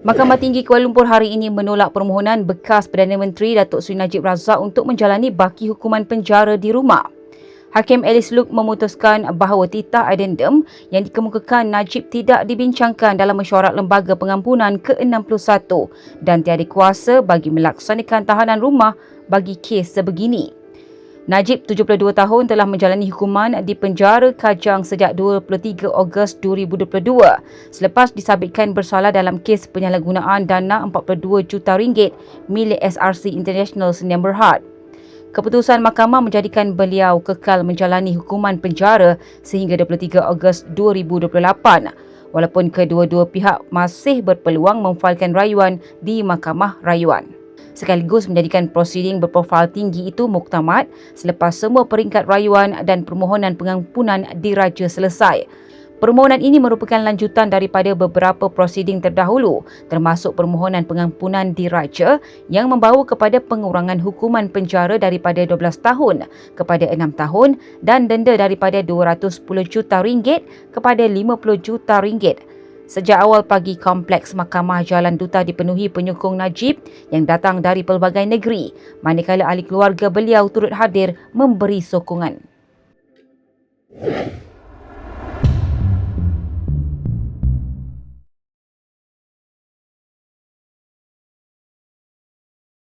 Mahkamah Tinggi Kuala Lumpur hari ini menolak permohonan bekas Perdana Menteri Datuk Seri Najib Razak untuk menjalani baki hukuman penjara di rumah. Hakim Alice Luke memutuskan bahawa titah addendum yang dikemukakan Najib tidak dibincangkan dalam mesyuarat Lembaga Pengampunan ke-61 dan tiada kuasa bagi melaksanakan tahanan rumah bagi kes sebegini. Najib, 72 tahun, telah menjalani hukuman di penjara Kajang sejak 23 Ogos 2022 selepas disabitkan bersalah dalam kes penyalahgunaan dana 42 juta ringgit milik SRC International Sdn Berhad. Keputusan mahkamah menjadikan beliau kekal menjalani hukuman penjara sehingga 23 Ogos 2028 walaupun kedua-dua pihak masih berpeluang memfailkan rayuan di Mahkamah Rayuan sekaligus menjadikan prosiding berprofil tinggi itu muktamad selepas semua peringkat rayuan dan permohonan pengampunan diraja selesai. Permohonan ini merupakan lanjutan daripada beberapa prosiding terdahulu termasuk permohonan pengampunan diraja yang membawa kepada pengurangan hukuman penjara daripada 12 tahun kepada 6 tahun dan denda daripada 210 juta ringgit kepada 50 juta ringgit Sejak awal pagi, kompleks Mahkamah Jalan Duta dipenuhi penyokong Najib yang datang dari pelbagai negeri, manakala ahli keluarga beliau turut hadir memberi sokongan.